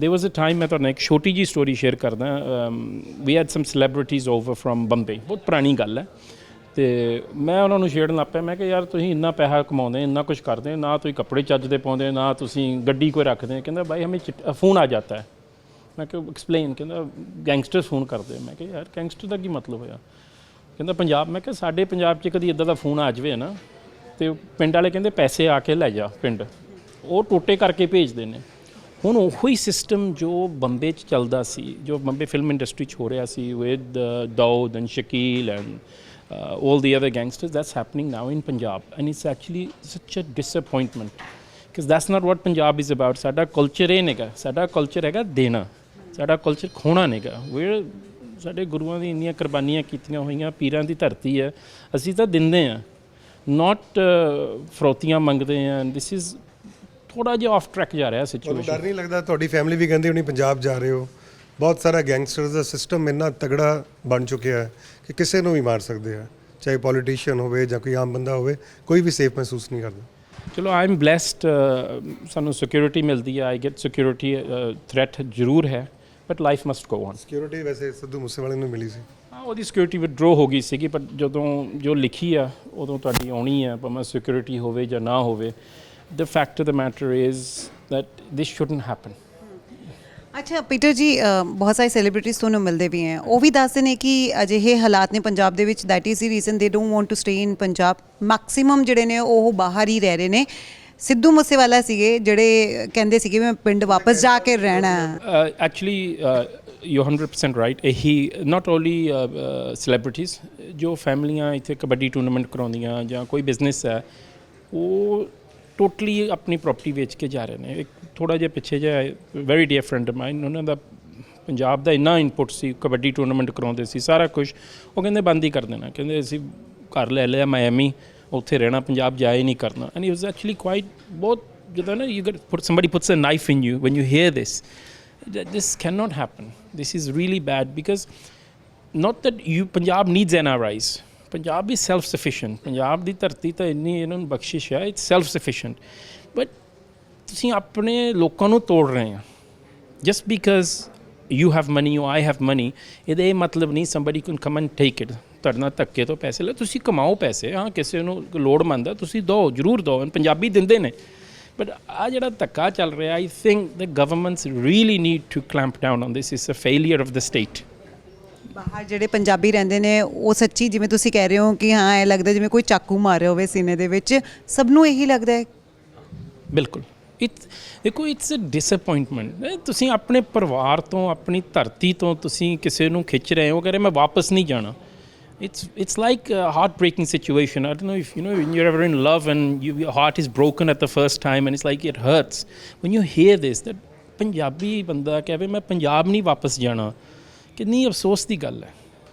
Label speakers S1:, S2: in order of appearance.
S1: there was a time ਮੈਂ ਤੁਹਾਨੂੰ ਇੱਕ ਛੋਟੀ ਜੀ ਸਟੋਰੀ ਸ਼ੇਅਰ ਕਰਦਾ we had some celebrities over from Bombay, ਬਹੁਤ ਪੁਰਾਣੀ ਗੱਲ ਹੈ। ਤੇ ਮੈਂ ਉਹਨਾਂ ਨੂੰ ਛੇੜਨ ਲੱਗ ਪਿਆ, ਮੈਂ ਕਿ ਯਾਰ, ਤੁਸੀਂ ਇੰਨਾ ਪੈਸਾ ਕਮਾਉਂਦੇ, ਇੰਨਾ ਕੁਝ ਕਰਦੇ, ਨਾ ਤੁਸੀਂ ਕੱਪੜੇ ਚੱਜ ਦੇ ਪਾਉਂਦੇ, ਨਾ ਤੁਸੀਂ ਗੱਡੀ ਕੋਈ ਰੱਖਦੇ। ਕਹਿੰਦਾ ਭਾਈ ਹਮੇ ਫੋਨ ਆ ਜਾਤਾ ਹੈ। ਮੈਂ ਕਿਹਾ ਐਕਸਪਲੇਨ ਕਹਿੰਦਾ ਗੈਂਗਸਟਰ ਫੋਨ ਕਰਦੇ ਮੈਂ ਕਿਹਾ, ਯਾਰ ਗੈਂਗਸਟਰ ਦਾ ਕੀ ਮਤਲਬ ਹੋਇਆ? ਕਹਿੰਦਾ, ਪੰਜਾਬ, ਮੈਂ ਕਿਹਾ, ਸਾਡੇ ਪੰਜਾਬ 'ਚ ਕਦੀ ਇਦਾਂ ਦਾ ਫੋਨ ਆ ਜਾਵੇ ਨਾ, ਤੇ ਪਿੰਡ ਵਾਲੇ ਕਹਿੰਦੇ, ਪੈਸੇ ਆ ਕੇ ਲੈ ਜਾ ਪਿੰਡ ਉਹ ਟੋਟੇ ਕਰਕੇ ਭੇਜਦੇ ਨੇ। ਹੁਣ ਉਹੀ ਸਿਸਟਮ ਜੋ ਬੰਬੇ 'ਚ ਚੱਲਦਾ ਸੀ, ਜੋ ਬੰਬੇ ਫਿਲਮ ਇੰਡਸਟਰੀ 'ਚ ਹੋ ਰਿਹਾ ਸੀ with Dawood and Shakeel and all the other gangsters, that's happening now in Punjab. And it's actually such a disappointment because that's not what Punjab is about. ਸਾਡਾ ਕਲਚਰ ਇਹ ਨਹੀਂਗਾ, ਸਾਡਾ ਕਲਚਰ ਹੈਗਾ ਦੇਣਾ, ਸਾਡਾ ਕਲਚਰ ਖੋਣਾ ਨਹੀਂਗਾ। ਵੇਰ ਸਾਡੇ ਗੁਰੂਆਂ ਦੀ ਇੰਨੀਆਂ ਕੁਰਬਾਨੀਆਂ ਕੀਤੀਆਂ ਹੋਈਆਂ, ਪੀਰਾਂ ਦੀ ਧਰਤੀ ਹੈ, ਅਸੀਂ ਤਾਂ ਦਿੰਦੇ ਆ ਨਾਟ ਫਰੋਤੀਆਂ ਮੰਗਦੇ ਆ ਦਿਸ ਇਜ਼ ਥੋੜਾ ਜਿਹਾ ਆਫ ਟਰੈਕ ਜਾ ਰਿਹਾ
S2: ਤੁਹਾਨੂੰ
S1: ਸਿਚੁਏਸ਼ਨ
S2: ਡਰ ਨਹੀਂ ਲੱਗਦਾ? ਤੁਹਾਡੀ ਫੈਮਿਲੀ ਵੀ ਕਹਿੰਦੀ ਹੋਣੀ ਪੰਜਾਬ ਜਾ ਰਹੇ ਹੋ। ਬਹੁਤ ਸਾਰਾ ਗੈਂਗਸਟਰਸ ਦਾ ਸਿਸਟਮ ਇੰਨਾ ਤਗੜਾ ਬਣ ਚੁੱਕਿਆ ਹੈ ਕਿ ਕਿਸੇ ਨੂੰ ਵੀ ਮਾਰ ਸਕਦੇ ਆ। ਚਾਹੇ ਪੋਲੀਟੀਸ਼ੀਅਨ ਹੋਵੇ ਜਾਂ ਕੋਈ ਆਮ ਬੰਦਾ ਹੋਵੇ ਕੋਈ ਵੀ ਸੇਫ ਮਹਿਸੂਸ ਨਹੀਂ ਕਰਦਾ।
S1: ਚਲੋ ਆਈ ਐਮ ਬlesed ਸਾਨੂੰ ਸਿਕਿਉਰਿਟੀ ਮਿਲਦੀ ਹੈ ਆਈ ਗੈਟ ਸਿਕਿਉਰਿਟੀ ਥ੍ਰੈਟ ਜ਼ਰੂਰ ਹੈ but life must go on
S2: security ਵੈਸੇ ਸਿੱਧੂ ਮੂਸੇਵਾਲੇ ਨੂੰ ਮਿਲੀ ਸੀ।
S1: ਹਾਂ ਉਹਦੀ ਸਿਕਿਉਰਿਟੀ ਵਿਡਰੋ ਹੋ ਗਈ ਸੀਗੀ ਪਰ ਜਦੋਂ ਜੋ ਲਿਖੀ ਆ ਉਦੋਂ ਤੁਹਾਡੀ ਆਉਣੀ ਆ ਭਾਵੇਂ ਸਿਕਿਉਰਿਟੀ ਹੋਵੇ ਜਾਂ ਨਾ ਹੋਵੇ the fact of the matter is that this shouldn't happen.
S3: ਅੱਛਾ ਪੀਟਰ ਜੀ ਅ, ਬਹੁਤ ਸਾਰੇ ਸੈਲੀਬ੍ਰਿਟੀਜ਼ ਤੁਹਾਨੂੰ ਮਿਲਦੇ ਵੀ ਹੈ ਉਹ ਵੀ ਦੱਸਦੇ ਨੇ ਕਿ ਅਜਿਹੇ ਹਾਲਾਤ ਨੇ ਪੰਜਾਬ ਦੇ ਵਿੱਚ that is the reason they don't want to stay in Punjab maximum ਜਿਹੜੇ ਨੇ ਉਹ ਬਾਹਰ ਹੀ ਰਹਿ ਰਹੇ ਨੇ ਸਿੱਧੂ ਮੂਸੇਵਾਲਾ ਸੀਗੇ ਜਿਹੜੇ ਕਹਿੰਦੇ ਸੀਗੇ ਮੈਂ ਪਿੰਡ ਵਾਪਸ ਜਾ ਕੇ ਰਹਿਣਾ ਹੈ।
S1: uh, actually uh, you're 100% right. ਇਹੀ not only uh, uh, celebrities ਜੋ ਫੈਮਲੀਆਂ ਇੱਥੇ ਕਬੱਡੀ ਟੂਰਨਾਮੈਂਟ ਕਰਾਉਂਦੀਆਂ ਜਾਂ ਕੋਈ ਬਿਜ਼ਨਸ ਹੈ ਉਹ ਟੋਟਲੀ ਆਪਣੀ ਪ੍ਰਾਪਰਟੀ ਵੇਚ ਕੇ ਜਾ ਰਹੇ ਨੇ। ਇੱਕ ਥੋੜਾ ਜਿਹਾ ਪਿੱਛੇ ਜਿਹਾ very dear friend of mine ਉਹਨਾਂ ਦਾ ਪੰਜਾਬ ਦਾ ਇੰਨਾ ਇਨਪੁਟ ਸੀ, ਕਬੱਡੀ ਟੂਰਨਾਮੈਂਟ ਕਰਾਉਂਦੇ ਸੀ, ਸਾਰਾ ਕੁਝ ਉਹ ਕਹਿੰਦੇ, ਬੰਦ ਹੀ ਕਰ ਦੇਣਾ। ਕਹਿੰਦੇ, ਅਸੀਂ ਘਰ ਲੈ ਲਿਆ ਮਾਇਆਮੀ ਉੱਥੇ ਰਹਿਣਾ, ਪੰਜਾਬ ਜਾਏ ਨਹੀਂ ਕਰਨਾ। And he was actually quiet ਬਹੁਤ ਜਦੋਂ ਨਾ you get put somebody puts a knife in you when you hear this that this cannot happen. This is really bad because not that you, Punjab needs NRIs. Punjab is self-sufficient. Punjab ਦੀ ਧਰਤੀ ਤਾਂ ਇੰਨੀ ਇਹਨਾਂ ਨੂੰ ਬਖਸ਼ਿਸ਼ ਹੈ it's self-sufficient. But ਤੁਸੀਂ ਆਪਣੇ ਲੋਕਾਂ ਨੂੰ ਤੋੜ ਰਹੇ ਆ। Just because you have money you I have money ਇਹਦਾ ਇਹ ਮਤਲਬ ਨਹੀਂ somebody can come and take it. ਤੁਹਾਡੇ ਨਾਲ ਧੱਕੇ ਤੋਂ ਪੈਸੇ ਲੈ, ਤੁਸੀਂ ਕਮਾਓ ਪੈਸੇ, ਹਾਂ, ਕਿਸੇ ਨੂੰ ਲੋੜਮੰਦ ਹੈ ਤੁਸੀਂ ਦਿਓ, ਜ਼ਰੂਰ ਦਿਓ ਪੰਜਾਬੀ ਦਿੰਦੇ ਨੇ। ਬਟ ਆ ਜਿਹੜਾ ਧੱਕਾ ਚੱਲ ਰਿਹਾ I think the governments really need to clamp down on this is a failure of the state
S3: ਬਾਹਰ ਜਿਹੜੇ ਪੰਜਾਬੀ ਰਹਿੰਦੇ ਨੇ ਉਹ ਸੱਚੀ ਜਿਵੇਂ ਤੁਸੀਂ ਕਹਿ ਰਹੇ ਹੋ ਕਿ ਹਾਂ ਇਹ ਲੱਗਦਾ ਜਿਵੇਂ ਕੋਈ ਚਾਕੂ ਮਾਰਿਆ ਹੋਵੇ ਸੀਨੇ ਦੇ ਵਿੱਚ ਸਭ ਨੂੰ ਇਹੀ ਲੱਗਦਾ ਹੈ
S1: ਬਿਲਕੁਲ ਇਟ ਦੇਖੋ ਇਟਸ ਅ ਡਿਸਪਾਇੰਟਮੈਂਟ ਤੁਸੀਂ ਆਪਣੇ ਪਰਿਵਾਰ ਤੋਂ ਆਪਣੀ ਧਰਤੀ ਤੋਂ ਤੁਸੀਂ ਕਿਸੇ ਨੂੰ ਖਿੱਚ ਰਹੇ ਹੋ ਕਹਿੰਦੇ ਮੈਂ ਵਾਪਸ ਨਹੀਂ ਜਾਣਾ it's it's like a heartbreaking situation i don't know if you know when you're ever in love and you, your heart is broken at the first time and it's like it hurts when you hear this that Punjabi ਬੰਦਾ ਕਹੇ ਮੈਂ ਪੰਜਾਬ ਨਹੀਂ ਵਾਪਸ ਜਾਣਾ ਕਿੰਨੀ ਅਫਸੋਸ ਦੀ ਗੱਲ ਹੈ।